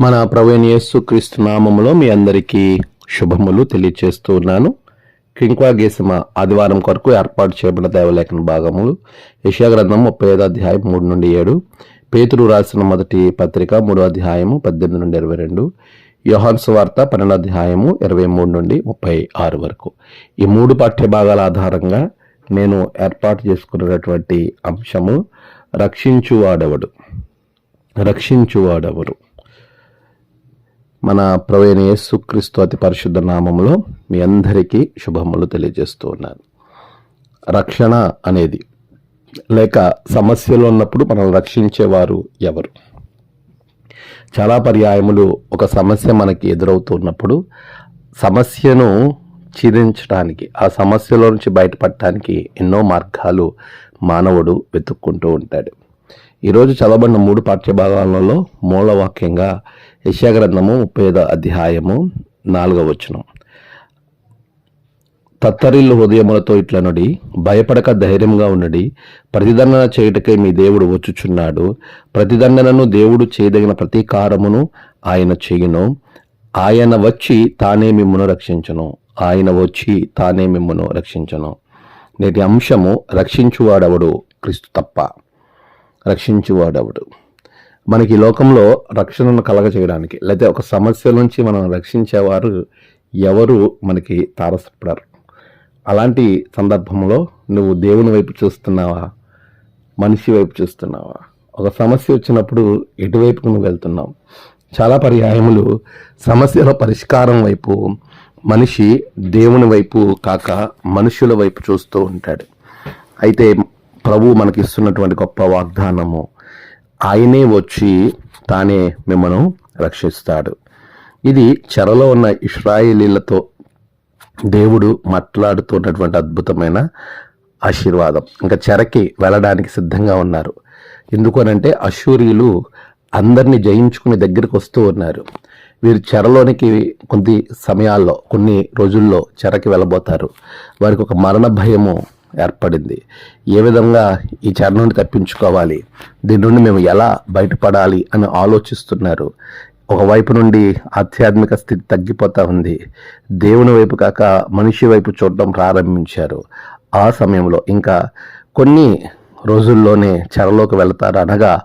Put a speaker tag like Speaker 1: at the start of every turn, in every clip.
Speaker 1: మన ప్రవీణ్ యేసు క్రీస్తు నామములో మీ అందరికీ శుభములు తెలియచేస్తూ ఉన్నాను. కింక్వా గేసమ ఆదివారం కొరకు ఏర్పాటు చేయబడిన దేవలేఖన భాగములు యశాగ్రంథం ముప్పై ఐదు అధ్యాయం మూడు నుండి ఏడు పేతురు రాసిన మొదటి పత్రిక మూడో అధ్యాయము పద్దెనిమిది నుండి ఇరవై రెండు యోహాన్స్ వార్త పన్నెండు అధ్యాయము ఇరవై మూడు నుండి ముప్పై ఆరు వరకు. ఈ మూడు పాఠ్య భాగాల ఆధారంగా నేను ఏర్పాటు చేసుకున్నటువంటి అంశము రక్షించువాడెవడు? రక్షించువాడెవరు? మన ప్రవీణ యేసుక్రీస్తు అతి పరిశుద్ధ నామంలో మీ అందరికీ శుభములు తెలియజేస్తూ ఉన్నాను. రక్షణ అనేది లేక సమస్యలు ఉన్నప్పుడు మనల్ని రక్షించేవారు ఎవరు? చాలా పర్యాయములు ఒక సమస్య మనకి ఎదురవుతున్నప్పుడు సమస్యను ఛేదించడానికి ఆ సమస్యలో నుంచి బయటపడటానికి ఎన్నో మార్గాలు మానవుడు వెతుక్కుంటూ ఉంటాడు. ఈరోజు చదవబడిన మూడు పాఠ్య భాగాలలో మూలవాక్యంగా యశాగ్రంథము ముప్పై అధ్యాయము నాలుగవ వచనం. తత్తరిల్లు హృదయములతో ఇట్లనుడి భయపడక ధైర్యంగా ఉన్నడి ప్రతిదండన చేయుటకై మీ దేవుడు వచ్చుచున్నాడు. ప్రతిదండనను దేవుడు చేయదగిన ప్రతీకారమును ఆయన చేయును. ఆయన వచ్చి తానే మిమ్మును రక్షించను. ఆయన వచ్చి తానే మిమ్మను రక్షించను. నేటి అంశము రక్షించువాడవడు? క్రీస్తు తప్ప. రక్షించువాడవడు. మనకి ఈ లోకంలో రక్షణను కలగ చేయడానికి లేకపోతే ఒక సమస్య నుంచి మనం రక్షించేవారు ఎవరు మనకి తారసపడరు. అలాంటి సందర్భంలో నువ్వు దేవుని వైపు చూస్తున్నావా? మనిషి వైపు చూస్తున్నావా? ఒక సమస్య వచ్చినప్పుడు ఎటువైపుకు నువ్వు వెళ్తున్నావు? చాలా పర్యాయములు సమస్యల పరిష్కారం వైపు మనిషి దేవుని వైపు కాక మనుషుల వైపు చూస్తూ ఉంటాడు. అయితే ప్రభు మనకి ఇస్తున్నటువంటి గొప్ప వాగ్దానము. ఆయనే వచ్చి తానే మిమ్మను రక్షిస్తాడు. ఇది చెరలో ఉన్న ఇస్రాయేలీలతో దేవుడు మాట్లాడుతున్నటువంటి అద్భుతమైన ఆశీర్వాదం. ఇంకా చెరకి వెళ్ళడానికి సిద్ధంగా ఉన్నారు. ఎందుకనంటే అశూరియులు అందరినీ జయించుకుని దగ్గరికి వస్తూ ఉన్నారు. వీరు చెరలోనికి కొద్ది సమయాల్లో కొన్ని రోజుల్లో చెరకి వెళ్ళబోతారు. వారికి ఒక మరణ భయము ఏర్పడింది. ఏ విధంగా ఈ చెర నుండి తప్పించుకోవాలి? దీని నుండి మేము ఎలా బయటపడాలి అని ఆలోచిస్తున్నారు. ఒకవైపు నుండి ఆధ్యాత్మిక స్థితి తగ్గిపోతూ ఉంది. దేవుని వైపు కాక మనిషి వైపు చూడడం ప్రారంభించారు. ఆ సమయంలో ఇంకా కొన్ని రోజుల్లోనే చెరలోకి వెళతారు అనగా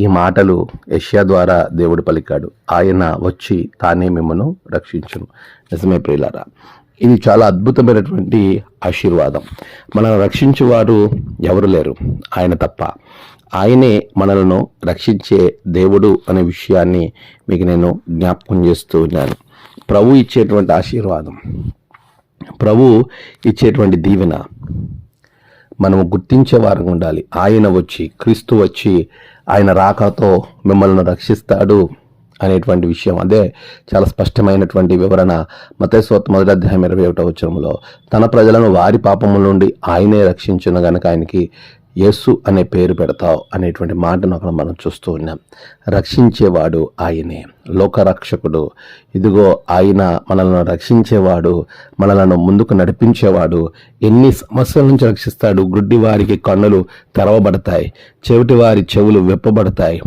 Speaker 1: ఈ మాటలు యష్యా ద్వారా దేవుడు పలికాడు. ఆయన వచ్చి తానే మిమ్మను రక్షించును. నిజమే ప్రియులారా ఇది చాలా అద్భుతమైనటువంటి ఆశీర్వాదం. మనల్ని రక్షించేవారు ఎవరు లేరు. ఆయన తప్ప. ఆయనే మనలను రక్షించే దేవుడు అనే విషయాన్ని మీకు నేను జ్ఞాపకం చేస్తూ ఉన్నాను. ప్రభు ఇచ్చేటువంటి ఆశీర్వాదం. ప్రభు ఇచ్చేటువంటి దీవెన. మనము గుర్తించేవారు ఉండాలి. ఆయన వచ్చి క్రీస్తు వచ్చి ఆయన రాకతో మిమ్మల్ని రక్షిస్తాడు. అనేటువంటి విషయం. అదే చాలా స్పష్టమైనటువంటి వివరణ మతేశ్వత్ మొదటి అధ్యాయం ఇరవై ఒకటో వచ్చరంలో తన ప్రజలను వారి పాపముల నుండి ఆయనే రక్షించిన గనక ఆయనకి యేసు అనే పేరు పెడతావు అనేటువంటి మాటను అక్కడ మనం చూస్తూ ఉన్నాం. రక్షించేవాడు ఆయనే లోకరక్షకుడు. ఇదిగో ఆయన మనలను రక్షించేవాడు మనలను ముందుకు నడిపించేవాడు. ఎన్ని సమస్యల నుంచి రక్షిస్తాడు? గుడ్డి వారికి కన్నులు తెరవబడతాయి చెవిటి వారి చెవులు విప్పబడతాయి.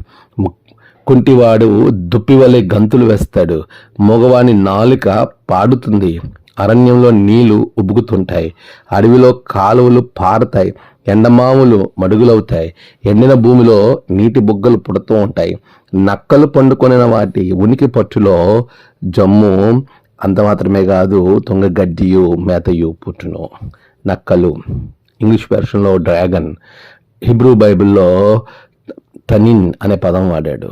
Speaker 1: కుంటివాడు దుప్పివలే గంతులు వేస్తాడు. మగవాని నాలుక పాడుతుంది. అరణ్యంలో నీళ్ళు ఉబుకుతుంటాయి అడవిలో కాలువలు పారుతాయి. ఎండమాములు మడుగులవుతాయి. ఎండిన భూమిలో నీటి బుగ్గలు పుడుతూ ఉంటాయి. నక్కలు పండుకొనిన వాటి ఉనికి పట్టులో జమ్ము అంత మాత్రమే కాదు తుంగగడ్డియు మేతయు పుట్టును. నక్కలు. English వెర్షన్లో dragon. హిబ్రూ బైబిల్లో తనిన్ అనే పదం వాడాడు.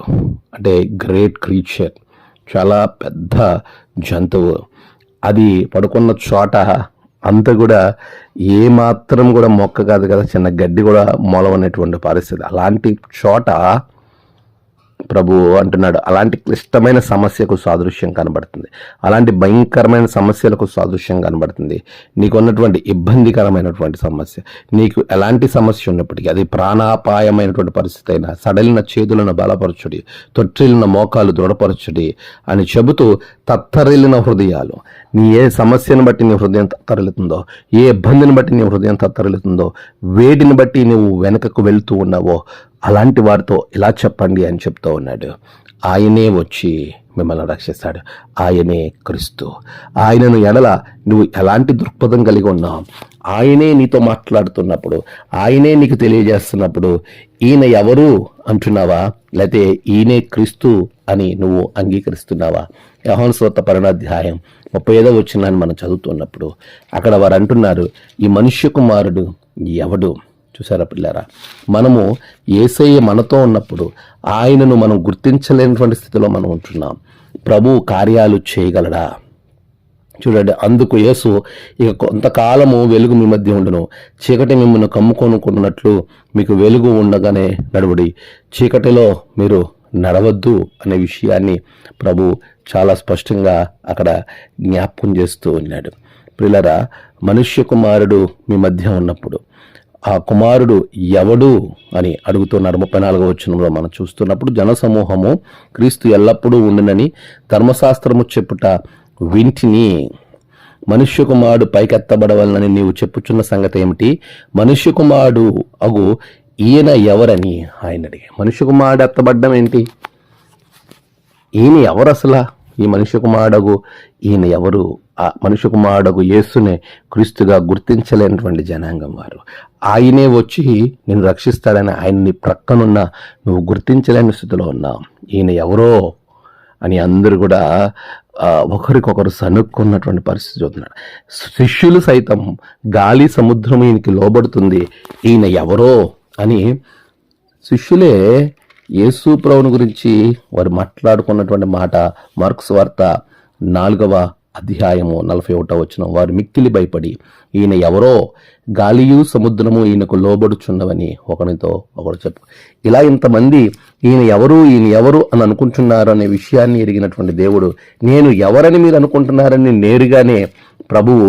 Speaker 1: అంటే గ్రేట్ క్రీచర్ చాలా పెద్ద జంతువు. అది పడుకున్న చోట అంత కూడా ఏ మాత్రం కూడా మొక్క కాదు కదా చిన్న గడ్డి కూడా మొలవనేటువంటి పరిస్థితి. అలాంటి చోట ప్రభు అంటున్నాడు అలాంటి క్లిష్టమైన సమస్యకు సాదృశ్యం కనబడుతుంది. అలాంటి భయంకరమైన సమస్యలకు సాదృశ్యం కనబడుతుంది. నీకు ఉన్నటువంటి ఇబ్బందికరమైనటువంటి సమస్య నీకు ఎలాంటి సమస్య ఉన్నప్పటికీ అది ప్రాణాపాయమైనటువంటి పరిస్థితి అయినా సడలిన చేతులను బలపరచుడి తొట్టిలిన మోకాలు దృఢపరచుడి అని చెబుతూ తత్తరిల్లిన హృదయాలు నీ ఏ సమస్యను బట్టి నీ హృదయం తరలుతుందో ఏ ఇబ్బందిని బట్టి నీ హృదయం తరలుతుందో వేడిని బట్టి నువ్వు వెనకకు వెళ్తూ ఉన్నావో అలాంటి వారితో ఇలా చెప్పండి అని చెప్తూ ఉన్నాడు. ఆయనే వచ్చి మిమ్మల్ని రక్షిస్తాడు. ఆయనే క్రీస్తు. ఆయనను ఎడల నువ్వు ఎలాంటి దృక్పథం కలిగి ఉన్నావు? ఆయనే నీతో మాట్లాడుతున్నప్పుడు ఆయనే నీకు తెలియజేస్తున్నప్పుడు ఈయన ఎవరు అంటున్నావా? లేకపోతే ఈయనే క్రీస్తు అని నువ్వు అంగీకరిస్తున్నావా? యహోన్ పరణాధ్యాయం ముప్పై ఐదో వచ్చినాన్ని మనం చదువుతున్నప్పుడు అక్కడ వారు అంటున్నారు ఈ మనుష్య కుమారుడు ఎవడు? చూసారా పిల్లారా? మనము ఏసయ్య మనతో ఉన్నప్పుడు ఆయనను మనం గుర్తించలేనటువంటి స్థితిలో మనం ఉంటున్నాం. ప్రభు కార్యాలు చేయగలడా? చూడండి అందుకు యేసు ఇక కొంతకాలము వెలుగు మీ మధ్య ఉండను. చీకటి మిమ్మల్ని కమ్ముకొనుకున్నట్లు మీకు వెలుగు ఉండగానే నడువుడి. చీకటిలో మీరు నడవద్దు అనే విషయాన్ని ప్రభు చాలా స్పష్టంగా అక్కడ జ్ఞాపకం చేస్తూ ఉన్నాడు. ప్రిలరా మనుష్య కుమారుడు మీ మధ్య ఉన్నప్పుడు ఆ కుమారుడు ఎవడు అని అడుగుతున్నారు ముప్పై నాలుగో వచనంలో మనం చూస్తున్నప్పుడు జనసమూహము క్రీస్తు ఎల్లప్పుడూ ఉండునని ధర్మశాస్త్రము చెప్పుట వింటిని. మనుష్య కుమారుడు పైకెత్తబడవలనని నీవు చెప్పుచున్న సంగతి ఏమిటి? మనుష్య కుమారుడు అగు ఈయన ఎవరని ఆయన అడిగి మనుష్య కుమారుడు ఎత్తబడ్డం ఏంటి? ఈయన ఎవరు అసలు? ఈ మనుష్య కుమారుడగు ఈయన ఎవరు? ఆ మనుష్య కుమారుడగు యేసునే క్రీస్తుగా గుర్తించలేనటువంటి జనాంగం వారు. ఆయనే వచ్చి నేను రక్షిస్తాడని ఆయన్ని ప్రక్కనున్న నువ్వు గుర్తించలేని స్థితిలో ఉన్నావు. ఈయన ఎవరో అని అందరూ కూడా ఒకరికొకరు సనుక్కున్నటువంటి పరిస్థితి చూస్తున్నాడు శిష్యులు సైతం గాలి సముద్రం ఈయనకి లోబడుతుంది. ఈయన ఎవరో అని శిష్యులే యేసు ప్రభుని గురించి వారు మాట్లాడుకున్నటువంటి మాట మార్క్స్ వార్త నాలుగవ అధ్యాయము నలభై ఒకటో వచ్చిన వారు మిక్కిలి భయపడి ఈయన ఎవరో? గాలియు సముద్రము ఈయనకు లోబడుచున్నవని ఒకరితో ఒకడు చెప్పు ఇలా ఇంతమంది ఈయన ఎవరు? ఈయన ఎవరు? అని అనుకుంటున్నారు అనే విషయాన్ని ఎరిగినటువంటి దేవుడు నేను ఎవరని మీరు అనుకుంటున్నారని నేరుగానే ప్రభువు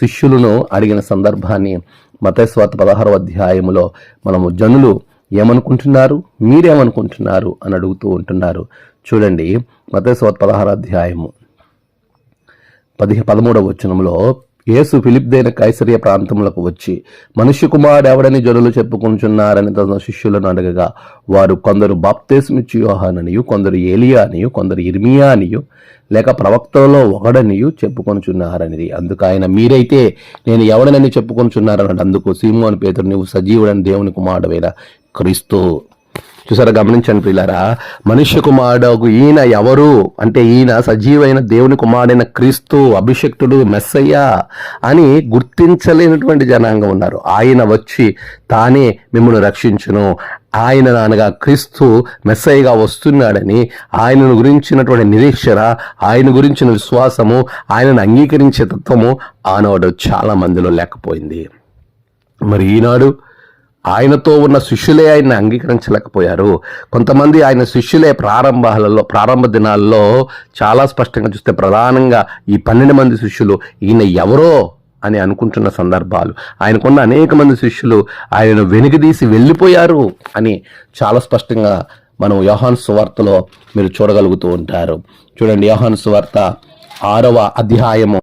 Speaker 1: శిష్యులను అడిగిన సందర్భాన్ని మతస్వాత పదహారవ అధ్యాయములో మనము జనులు ఏమనుకుంటున్నారు? మీరేమనుకుంటున్నారు? అని అడుగుతూ ఉంటున్నారు. చూడండి మతేశ్వర పదహార అధ్యాయము పదిహే పదమూడవ వచనంలో యేసు ఫిలిప్దైన కైసరియ ప్రాంతములకు వచ్చి మనుష్య కుమారుడు ఎవడని జనులు చెప్పుకుంటున్నారని తన శిష్యులను అడగగా వారు కొందరు బాప్తేస్మిచ్చి యోహాననియు కొందరు ఏలియా అనియు కొందరు ఇర్మియా అనియు లేక ప్రవక్తలలో ఒకడనియు చెప్పుకొనుచున్నారనిది. అందుకు ఆయన మీరైతే నేను ఎవడనని చెప్పుకొనుచున్నారని అందుకు సీమోని పేతుడు నీవు సజీవుడని దేవుని కుమారుడైన క్రీస్తు. చూసారా గమనించండి ప్రియులారా మనుష్య కుమారుడు ఈయన ఎవరు? అంటే ఈయన సజీవైన దేవుని కుమారుడైన క్రీస్తు అభిషక్తుడు మెస్సయ్య అని గుర్తించలేనటువంటి జనాంగం ఉన్నారు. ఆయన వచ్చి తానే మిమ్మల్ని రక్షించును. ఆయన అనగా క్రీస్తు మెస్సయ్యగా వస్తున్నాడని ఆయనను గురించినటువంటి నిరీక్షణ ఆయన గురించిన విశ్వాసము ఆయనను అంగీకరించే తత్వము ఆనాడు చాలా మందిలో లేకపోయింది. మరి ఈనాడు ఆయనతో ఉన్న శిష్యులే ఆయన్ని అంగీకరించలేకపోయారు. కొంతమంది ఆయన శిష్యులే ప్రారంభాలలో ప్రారంభ దినాల్లో చాలా స్పష్టంగా చూస్తే ప్రధానంగా ఈ పన్నెండు మంది శిష్యులు ఈయన ఎవరో అని అనుకుంటున్న సందర్భాలు. ఆయనకున్న అనేక మంది శిష్యులు ఆయనను వెనుకదీసి వెళ్ళిపోయారు అని చాలా స్పష్టంగా మనం యోహాన్ సువార్తలో మీరు చూడగలుగుతూ ఉంటారు. చూడండి యోహాన్ సువార్త ఆరవ అధ్యాయము.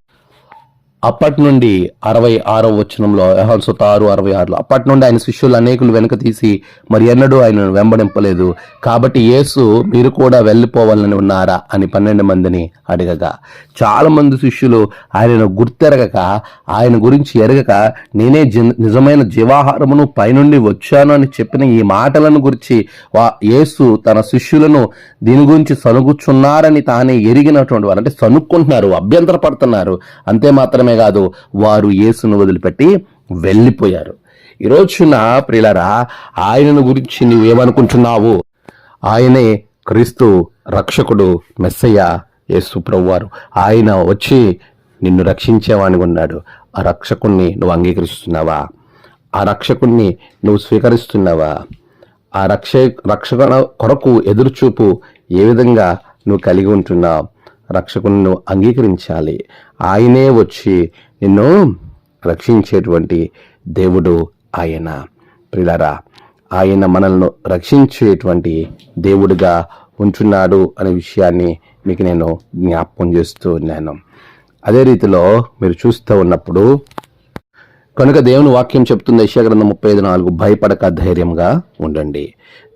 Speaker 1: అప్పటి నుండి అరవై ఆరో వచనంలో యెహోవా ఆరు అరవై ఆరులో అప్పటి నుండి ఆయన శిష్యులు అనేకులు వెనుక తీసి మరి ఎన్నడూ ఆయనను వెంబడింపలేదు. కాబట్టి యేసు మీరు కూడా వెళ్ళిపోవాలని ఉన్నారా అని పన్నెండు మందిని అడగగా. చాలా మంది శిష్యులు ఆయనను గుర్తెరగక ఆయన గురించి ఎరగక నేనే నిజమైన జీవాహారమును పైనుండి వచ్చాను అని చెప్పిన ఈ మాటలను గురించి వా యేసు తన శిష్యులను దీని గురించి సనుగుచున్నారని తానే ఎరిగినటువంటి వారు అంటే సనుక్కుంటున్నారు అభ్యంతర పడుతున్నారు అంతే మాత్రమే కాదు వారు యేసును వదిలిపెట్టి వెళ్ళిపోయారు. ఈ రోజున ప్రియులరా ఆయనను గురించి నువ్వేమనుకుంటున్నావు ఆయనే క్రీస్తు రక్షకుడు మెస్సయ్య యేసు ప్రభువారు. ఆయన వచ్చి నిన్ను రక్షించేవాని ఉన్నాడు. ఆ రక్షకుణ్ణి నువ్వు అంగీకరిస్తున్నావా? ఆ రక్షకుణ్ణి నువ్వు స్వీకరిస్తున్నావా? ఆ రక్ష రక్షణ కొరకు ఎదురుచూపు ఏ విధంగా నువ్వు కలిగి ఉంటున్నావు? రక్షకుని నువ్వు అంగీకరించాలి. ఆయనే వచ్చి నిన్ను రక్షించేటువంటి దేవుడు ఆయన. ప్రిలరా ఆయన మనల్ని రక్షించేటువంటి దేవుడిగా ఉంటున్నాడు అనే విషయాన్ని మీకు నేను జ్ఞాపకం చేస్తూ ఉన్నాను. అదే రీతిలో మీరు చూస్తూ ఉన్నప్పుడు కనుక దేవుని వాక్యం చెప్తుంది యెషయా ముప్పై ఐదు నాలుగు భయపడక ధైర్యంగా ఉండండి.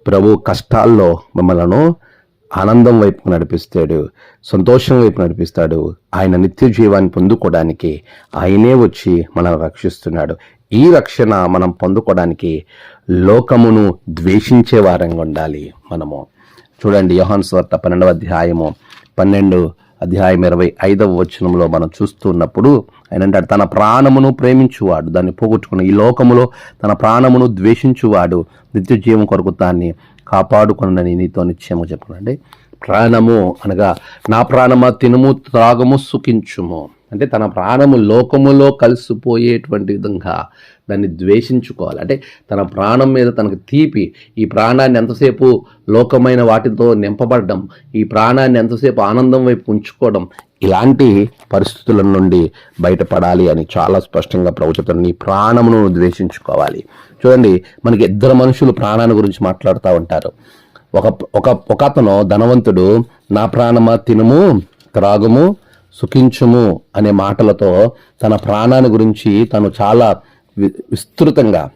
Speaker 1: ప్రభు కష్టాల్లో మిమ్మలను ఆనందం వైపు నడిపిస్తాడు సంతోషం వైపు నడిపిస్తాడు. ఆయన నిత్య జీవాన్ని పొందుకోవడానికి ఆయనే వచ్చి మనం రక్షిస్తున్నాడు. ఈ రక్షణ మనం పొందుకోవడానికి లోకమును ద్వేషించే వారంగా ఉండాలి మనము. చూడండి యోహాన్ స్వార్త పన్నెండవ అధ్యాయము పన్నెండు అధ్యాయం ఇరవై ఐదవ వచనంలో మనం చూస్తున్నప్పుడు ఆయన అంటాడు తన ప్రాణమును ప్రేమించువాడు దాన్ని పోగొట్టుకున్న ఈ లోకములో తన ప్రాణమును ద్వేషించువాడు నిత్య జీవం కొరకు దాన్ని కాపాడుకునని నీతో నిశ్చయము చెప్పనండి ప్రాణము అనగా నా ప్రాణమా తినుము త్రాగము సుఖించుము. అంటే తన ప్రాణము లోకములో కలిసిపోయేటువంటి విధంగా దాన్ని ద్వేషించుకోవాలి. అంటే తన ప్రాణం మీద తనకు తీపి ఈ ప్రాణాన్ని ఎంతసేపు లోకమైన వాటితో నింపబడడం ఈ ప్రాణాన్ని ఎంతసేపు ఆనందం వైపు ఉంచుకోవడం ఇలాంటి పరిస్థితుల నుండి బయటపడాలి అని చాలా స్పష్టంగా ప్రభుత్వం నీ ప్రాణమును ద్వేషించుకోవాలి. చూడండి మనకి ఇద్దరు మనుషులు ప్రాణాన్ని గురించి మాట్లాడుతూ ఉంటారు. ఒక ఒక ఒక అతను ధనవంతుడు నా ప్రాణమా తినుము త్రాగుము సుఖించుము అనే మాటలతో తన ప్రాణాన్ని గురించి తను చాలా వి- విస్తృతంగా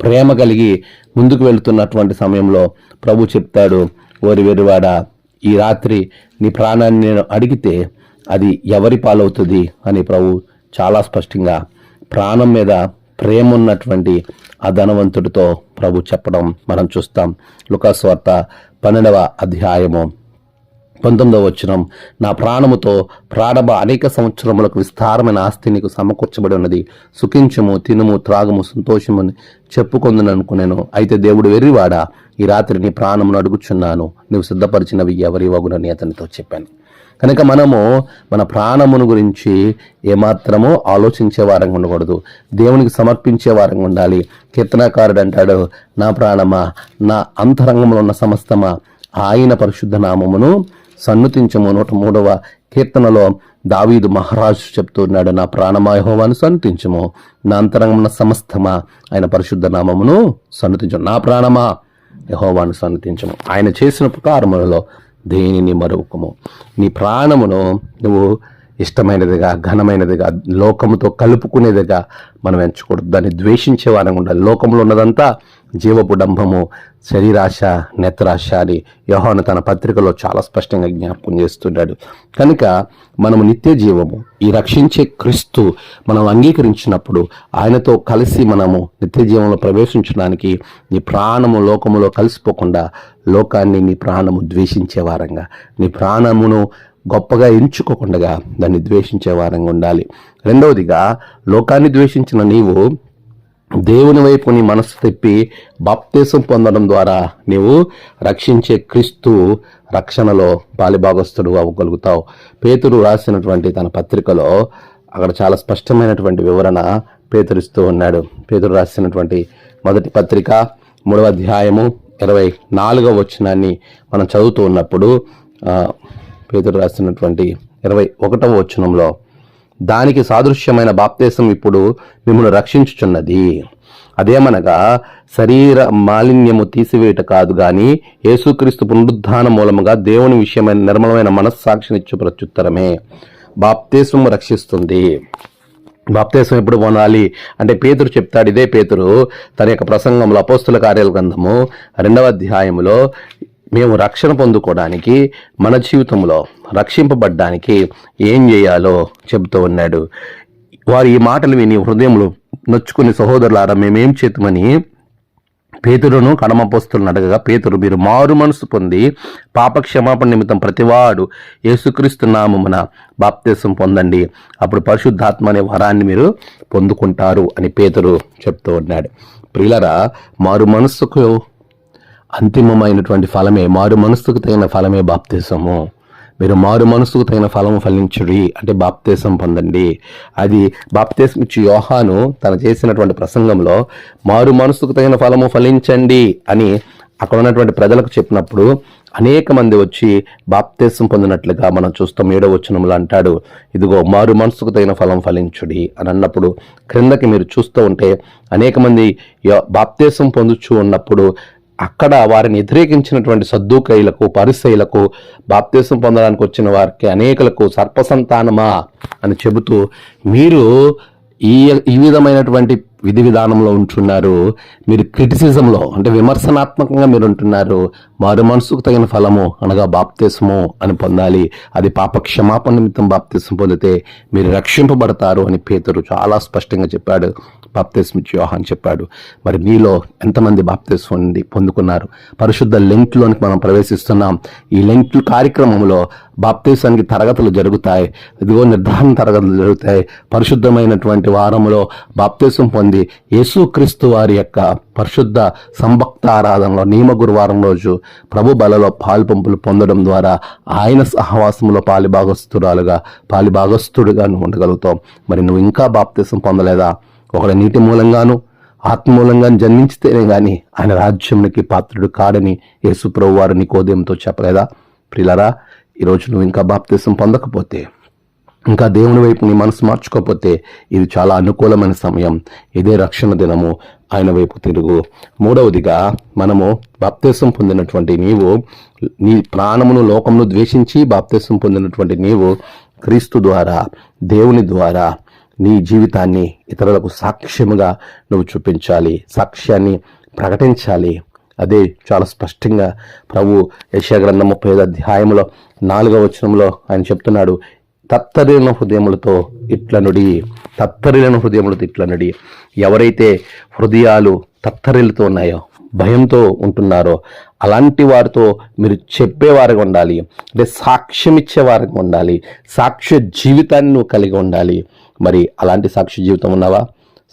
Speaker 1: ప్రేమ కలిగి ముందుకు వెళుతున్నటువంటి సమయంలో ప్రభు చెప్తాడు ఓరి వెరివాడ ఈ రాత్రి నీ ప్రాణాన్ని నేను అడిగితే అది ఎవరి పాలవుతుంది అని ప్రభు చాలా స్పష్టంగా ప్రాణం మీద ప్రేమ ఉన్నటువంటి ఆ ధనవంతుడితో ప్రభు చెప్పడం మనం చూస్తాం. లుకాస్వార్త పన్నెండవ అధ్యాయము పంతొమ్మిదవ వచనం నా ప్రాణముతో ప్రాణభ అనేక సంవత్సరములకు విస్తారమైన ఆస్తి నీకు సమకూర్చబడి ఉన్నది. సుఖించము తినుము త్రాగము సంతోషము అని చెప్పుకొందును అనుకునేను అయితే దేవుడు వెర్రివాడా? ఈ రాత్రి నీ ప్రాణమును అడుగుచున్నాను. నువ్వు సిద్ధపరిచినవి ఎవరి వగునని అతనితో చెప్పాను. కనుక మనము మన ప్రాణమును గురించి ఏమాత్రమో ఆలోచించే వారంగా ఉండకూడదు. దేవునికి సమర్పించే వారంగా ఉండాలి. కీర్తనాకారుడు అంటాడు నా ప్రాణమా నా అంతరంగంలో ఉన్న సమస్తమా ఆయన పరిశుద్ధ నామమును సన్నుతించము. నూట మూడవ కీర్తనలో దావీదు మహారాజు చెప్తున్నాడు నా ప్రాణమా సన్నుతించము. నా అంతరంగమున సమస్తమా ఆయన పరిశుద్ధ నామమును సన్నుతించము. నా ప్రాణమా యెహోవాను సన్నుతించము. ఆయన చేసిన ఉపకారములలో దేనిని మరొకము? నీ ప్రాణమును నువ్వు ఇష్టమైనదిగా ఘనమైనదిగా లోకముతో కలుపుకునేదిగా మనం ఎంచకూడదు. దాన్ని ద్వేషించే వారంగా ఉండాలి. లోకంలో ఉన్నదంతా జీవపు డంభము శరీరాశ నేత్రాశ అని యోహాను తన పత్రికలో చాలా స్పష్టంగా జ్ఞాపకం చేస్తున్నాడు కనుక మనము నిత్య జీవము ఈ రక్షించే క్రీస్తు మనం అంగీకరించినప్పుడు ఆయనతో కలిసి మనము నిత్య జీవంలో ప్రవేశించడానికి నీ ప్రాణము లోకములో కలిసిపోకుండా లోకాన్ని నీ ప్రాణము ద్వేషించే వారంగా నీ ప్రాణమును గొప్పగా ఎంచుకోకుండా దాన్ని ద్వేషించే వారంగా ఉండాలి. రెండవదిగా లోకాన్ని ద్వేషించిన నీవు దేవుని వైపు నీ మనసు తెప్పి బాప్తీసం పొందడం ద్వారా నీవు రక్షించే క్రీస్తు రక్షణలో పాలిభాగస్తుడు అవ్వగలుగుతావు. పేతురు రాసినటువంటి తన పత్రికలో అక్కడ చాలా స్పష్టమైనటువంటి వివరణ పేతురిస్తూ ఉన్నాడు. పేతురు రాసినటువంటి మొదటి పత్రిక మూడవ అధ్యాయము ఇరవై నాలుగవ వచనాన్ని మనం చదువుతూ ఉన్నప్పుడు పేతుడు పేతురు రాసినటువంటి ఇరవై ఒకటవ వచనంలో దానికి సాదృశ్యమైన బాప్తేశం ఇప్పుడు మిమ్మల్ని రక్షించుచున్నది. అదేమనగా శరీర మాలిన్యము తీసివేయట కాదు గాని యేసుక్రీస్తు పునరుద్ధాన మూలముగా దేవుని విషయమైన నిర్మలమైన మనస్సాక్షినిచ్చు ప్రత్యుత్తరమే. బాప్తేశము రక్షిస్తుంది. బాప్తేశం ఎప్పుడు పొందాలి? అంటే పేతురు చెప్తాడు ఇదే పేతురు తన యొక్క ప్రసంగంలో అపోస్తుల కార్యాల గ్రంథము రెండవ అధ్యాయంలో మేము రక్షణ పొందుకోవడానికి మన జీవితంలో రక్షింపబడ్డానికి ఏం చేయాలో చెబుతూ ఉన్నాడు. వారు ఈ మాటలు విని హృదయంలో నొచ్చుకుని సహోదరులారా మేమేం చేతమని పేతురును కడమపోస్తులను అడగగా పేతురు మీరు మారు మనసు పొంది పాప క్షమాపణ నిమిత్తం ప్రతివాడు యేసుక్రీస్తు నామమున బాప్తీసం పొందండి. అప్పుడు పరిశుద్ధాత్మ అనే వరాన్ని మీరు పొందుకుంటారు అని పేతురు చెప్తూ ఉన్నాడు. ప్రియులరా మారు మనస్సుకు అంతిమమైనటువంటి ఫలమే మారు మనస్సుకు తగిన ఫలమే బాప్తీసము. మీరు మారు మనసుకు తగిన ఫలము ఫలించుడి అంటే బాప్తేశం పొందండి. అది బాప్తేశం ఇచ్చి యోహాను తను చేసినటువంటి ప్రసంగంలో మారు మనసుకు తగిన ఫలము ఫలించండి అని అక్కడ ఉన్నటువంటి ప్రజలకు చెప్పినప్పుడు అనేక మంది వచ్చి బాప్తీసం పొందినట్లుగా మనం చూస్తాం. ఏడో వచనంలో అంటాడు ఇదిగో మారు మనసుకు తగిన ఫలం ఫలించుడి అని అన్నప్పుడు క్రిందకి మీరు చూస్తూ ఉంటే అనేక మంది యో- పొందుచు ఉన్నప్పుడు అక్కడ వారిని వ్యతిరేకించినటువంటి సద్దుకైలకు పరిసైలకు బాప్తీసం పొందడానికి వచ్చిన వారికి అనేకులకు సర్పసంతానమా అని చెబుతూ మీరు ఈ ఈ విధమైనటువంటి విధి విధానంలో ఉంటున్నారు. మీరు క్రిటిసిజంలో అంటే విమర్శనాత్మకంగా మీరు ఉంటున్నారు. మారు మనసుకు తగిన ఫలము అనగా బాప్తీసము అని పొందాలి. అది పాప క్షమాపణ నిమిత్తం బాప్తీసం పొందితే మీరు రక్షింపబడతారు అని పేతురు చాలా స్పష్టంగా చెప్పాడు. బాప్తిస్మ యోహాన్ చెప్పాడు. మరి మీలో ఎంతమంది బాప్తిస్మ పొందుకున్నారు? పరిశుద్ధ లెంక్లోనికి మనం ప్రవేశిస్తున్నాం. ఈ లెంక్ కార్యక్రమంలో బాప్తీసానికి తరగతులు జరుగుతాయి. ఇదిగో నిర్ధారణ తరగతులు జరుగుతాయి. పరిశుద్ధమైనటువంటి వారంలో బాప్తీసం పొంది యేసుక్రీస్తు వారి యొక్క పరిశుద్ధ సంభక్త ఆరాధనలో నియమ గురువారం రోజు ప్రభు బలలో పాల్పంపులు పొందడం ద్వారా ఆయన సహవాసంలో పాలిభాగస్తురాలుగా పాలిభాగస్తుడుగా నువ్వు ఉండగలుగుతావు. మరి నువ్వు ఇంకా బాప్తీసం పొందలేదా? ఒకడు నీటి మూలంగాను ఆత్మూలంగా జన్మించితేనే కానీ ఆయన రాజ్యంకి పాత్రుడు కాడని యేసు ప్రభు వారు నికోదయంతో చెప్పలేదా? ప్రిలరా ఈరోజు నువ్వు ఇంకా బాప్తీసం పొందకపోతే ఇంకా దేవుని వైపు నీ మనసు మార్చుకోకపోతే ఇది చాలా అనుకూలమైన సమయం. ఇదే రక్షణ దినము. ఆయన వైపు తిరుగు. మూడవదిగా మనము బాప్తేశం పొందినటువంటి నీవు నీ ప్రాణమును లోకమును ద్వేషించి బాప్తేశం పొందినటువంటి నీవు క్రీస్తు ద్వారా దేవుని ద్వారా నీ జీవితాన్ని ఇతరులకు సాక్ష్యముగా నువ్వు చూపించాలి. సాక్ష్యాన్ని ప్రకటించాలి. అదే చాలా స్పష్టంగా ప్రభు యశాగ్రంథం ముప్పై ఐదు అధ్యాయంలో నాలుగవ వచనంలో ఆయన చెప్తున్నాడు తత్తరిన హృదయములతో ఇట్లనుడి తత్తరిన హృదయములతో ఇట్లనుడి ఎవరైతే హృదయాలు తత్తరిలతో ఉన్నాయో భయంతో ఉంటున్నారో అలాంటి వారితో మీరు చెప్పేవారిగా ఉండాలి. అంటే సాక్ష్యం ఉండాలి. సాక్ష్య జీవితాన్ని నువ్వు కలిగి ఉండాలి. మరి అలాంటి సాక్ష్య జీవితం ఉన్నావా?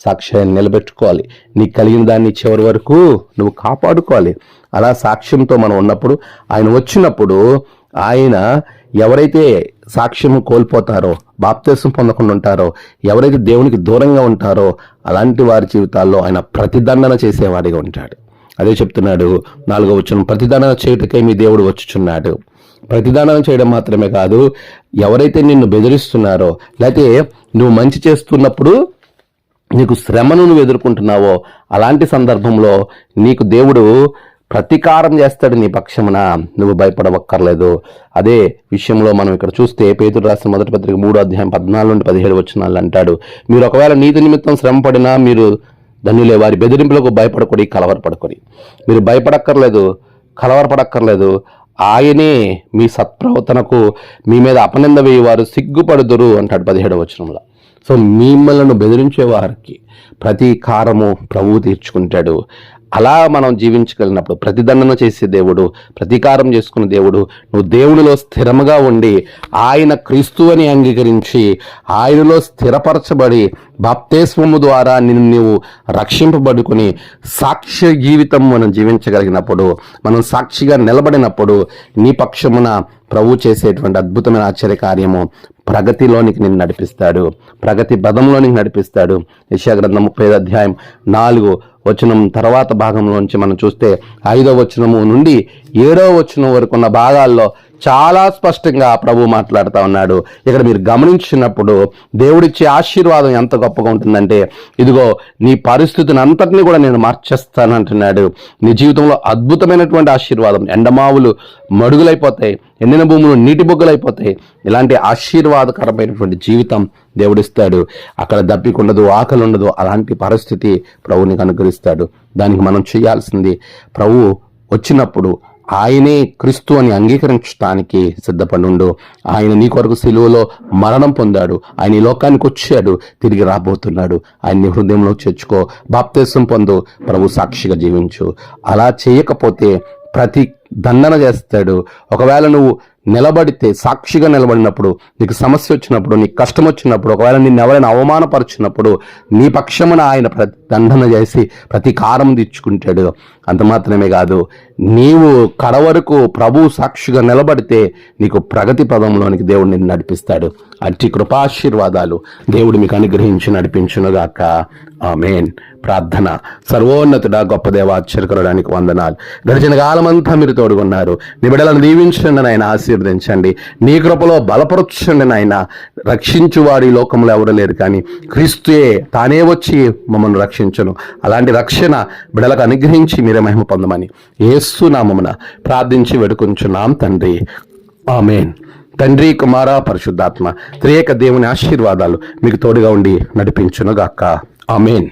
Speaker 1: సాక్ష్యాన్ని నిలబెట్టుకోవాలి. నీకు కలిగిన దాన్ని చివరి వరకు నువ్వు కాపాడుకోవాలి. అలా సాక్ష్యంతో మనం ఉన్నప్పుడు ఆయన వచ్చినప్పుడు ఆయన ఎవరైతే సాక్ష్యం కోల్పోతారో బాప్తీసం పొందకుండా ఉంటారో ఎవరైతే దేవునికి దూరంగా ఉంటారో అలాంటి వారి జీవితాల్లో ఆయన ప్రతిదండన చేసేవాడిగా ఉంటాడు. అదే చెప్తున్నాడు నాలుగో వచ్చిన ప్రతిదండన చేయటకే మీ దేవుడు వచ్చుచున్నాడు. ప్రతిదానం చేయడం మాత్రమే కాదు ఎవరైతే నిన్ను బెదిరిస్తున్నారో లేకపోతే నువ్వు మంచి చేస్తున్నప్పుడు నీకు శ్రమను నువ్వు ఎదుర్కొంటున్నావో అలాంటి సందర్భంలో నీకు దేవుడు ప్రతీకారం చేస్తాడు నీ పక్షమున. నువ్వు భయపడవక్కర్లేదు. అదే విషయంలో మనం ఇక్కడ చూస్తే పేతుడు రాసిన మొదటి పత్రిక మూడో అధ్యాయం పద్నాలుగు నుండి పదిహేడు వచ్చినాలు అంటాడు. మీరు ఒకవేళ నీతి నిమిత్తం శ్రమ పడినా మీరు ధన్యులే. వారి బెదిరింపులకు భయపడకూడి కలవరపడకూడి. మీరు భయపడక్కర్లేదు కలవరపడక్కర్లేదు. ఆయనే మీ సత్ప్రవర్తనకు మీ మీద అపనింద వేయవారు సిగ్గుపడుదురు అంటాడు పదిహేడవ వచనంలో. సో మిమ్మల్ని బెదిరించే వారికి ప్రతీకారము ప్రభువు తీర్చుకుంటాడు. అలా మనం జీవించగలిగినప్పుడు ప్రతిదండన చేసే దేవుడు ప్రతీకారం చేసుకున్న దేవుడు నువ్వు దేవునిలో స్థిరముగా ఉండి ఆయన క్రీస్తు అని అంగీకరించి ఆయనలో స్థిరపరచబడి బాప్తేస్వము ద్వారా నిన్ను నీవు రక్షింపబడుకుని సాక్ష్య జీవితం మనం జీవించగలిగినప్పుడు మనం సాక్షిగా నిలబడినప్పుడు నీ పక్షమున ప్రభు చేసేటువంటి అద్భుతమైన ఆశ్చర్య కార్యము ప్రగతిలోనికి నిన్ను నడిపిస్తాడు. ప్రగతి పదంలోనికి నడిపిస్తాడు. యశాగ్రంథం ముప్పై అధ్యాయం నాలుగు వచనం తర్వాత భాగంలోంచి మనం చూస్తే ఐదో వచనము నుండి ఏడో వచనం వరకు ఉన్న భాగాల్లో చాలా స్పష్టంగా ప్రభు మాట్లాడుతూ ఉన్నాడు. ఇక్కడ మీరు గమనించినప్పుడు దేవుడిచ్చే ఆశీర్వాదం ఎంత గొప్పగా ఉంటుందంటే ఇదిగో నీ పరిస్థితిని అంతటినీ కూడా నేను మార్చేస్తాను అంటున్నాడు. నీ జీవితంలో అద్భుతమైనటువంటి ఆశీర్వాదం. ఎండమావులు మడుగులైపోతాయి ఎండిన భూములు నీటి బొగ్గులైపోతాయి. ఇలాంటి ఆశీర్వాదకరమైనటువంటి జీవితం దేవుడిస్తాడు. అక్కడ దప్పికుండదు ఆకలి ఉండదు అలాంటి పరిస్థితి ప్రభునికి అనుగ్రహిస్తాడు. దానికి మనం చేయాల్సింది ప్రభు వచ్చినప్పుడు ఆయనే క్రీస్తు అని అంగీకరించడానికి సిద్ధపడుండు. ఆయన నీ కొరకు సిలువలో మరణం పొందాడు. ఆయన ఈ లోకానికి వచ్చాడు. తిరిగి రాబోతున్నాడు. ఆయన్ని హృదయంలో చేర్చుకో. బాప్తేశం పొందు. ప్రభు సాక్షిగా జీవించు. అలా చేయకపోతే ప్రతి దండన చేస్తాడు. ఒకవేళ నువ్వు నిలబడితే సాక్షిగా నిలబడినప్పుడు నీకు సమస్య వచ్చినప్పుడు నీకు కష్టం వచ్చినప్పుడు ఒకవేళ నిన్ను ఎవరైనా అవమానపరిచినప్పుడు నీ పక్షమున ఆయన ప్రతి దండన చేసి ప్రతీకారం తీర్చుకుంటాడు. అంత మాత్రమే కాదు నీవు కడ వరకు ప్రభు సాక్షిగా నిలబడితే నీకు ప్రగతి పదంలోనికి దేవుడు నిన్ను నడిపిస్తాడు. అట్టి కృపాశీర్వాదాలు దేవుడు మీకు అనుగ్రహించి నడిపించునుగాక. ఆమెన్. ప్రార్థన. సర్వోన్నతుడ గొప్ప దేవ వందనాలు. గడిచిన కాలమంతా మీరు తోడుకున్నారు నీ దీవించండి నాయన ఆశీర్వదించండి. నీ కృపలో బలపరచండి నాయన. రక్షించువాడు ఈ లోకంలో ఎవరు లేరు కానీ క్రీస్తుయే తానే వచ్చి మమ్మల్ని రక్షించను. అలాంటి రక్షణ బిడలకు అనుగ్రహించి మీరే మహిమ పొందమని ఏసు నామమున ప్రార్థించి వేడుకుంటున్నాం తండ్రి. ఆమెన్. తండ్రి కుమార పరిశుద్ధాత్మ త్రియేక దేవుని ఆశీర్వాదాలు మీకు తోడుగా ఉండి నడిపించునుగాక. ఆమెన్.